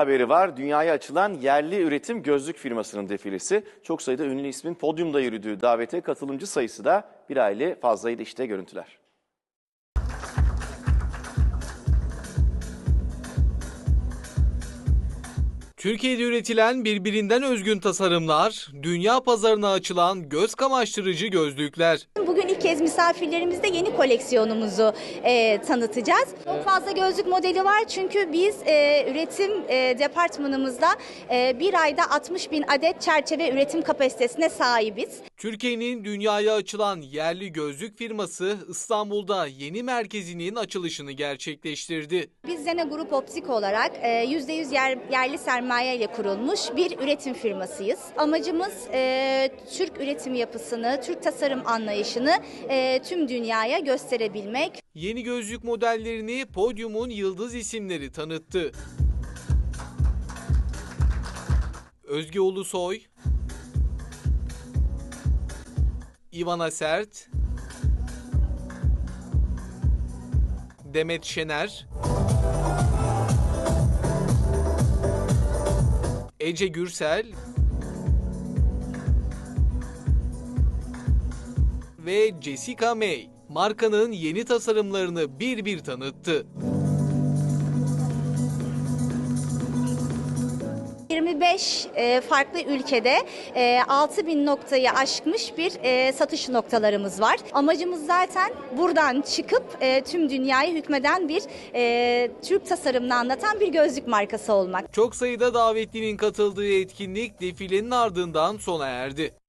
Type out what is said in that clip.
haberi var. Dünyaya açılan yerli üretim gözlük firmasının defilesi. Çok sayıda ünlü ismin podyumda yürüdüğü davete katılımcı sayısı da bir aile fazlaydı işte görüntüler. Türkiye'de üretilen birbirinden özgün tasarımlar, dünya pazarına açılan göz kamaştırıcı gözlükler. Bugün ilk kez misafirlerimizde yeni koleksiyonumuzu e, tanıtacağız. Çok fazla gözlük modeli var çünkü biz e, üretim e, departmanımızda e, bir ayda 60 bin adet çerçeve üretim kapasitesine sahibiz. Türkiye'nin dünyaya açılan yerli gözlük firması İstanbul'da yeni merkezinin açılışını gerçekleştirdi. Biz Zene Grup Optik olarak e, %100 yer, yerli sermaye ile kurulmuş bir üretim firmasıyız. Amacımız e, Türk üretim yapısını, Türk tasarım anlayışını e, tüm dünyaya gösterebilmek. Yeni gözlük modellerini podyumun yıldız isimleri tanıttı. Özge Ulusoy, Ivana Sert, Demet Şener, Ece Gürsel ve Jessica May markanın yeni tasarımlarını bir bir tanıttı. 25 e, farklı ülkede e, 6 bin noktayı aşmış bir e, satış noktalarımız var. Amacımız zaten buradan çıkıp e, tüm dünyayı hükmeden bir Türk tasarımını anlatan bir gözlük markası olmak. Çok sayıda davetlinin katıldığı etkinlik defilenin ardından sona erdi.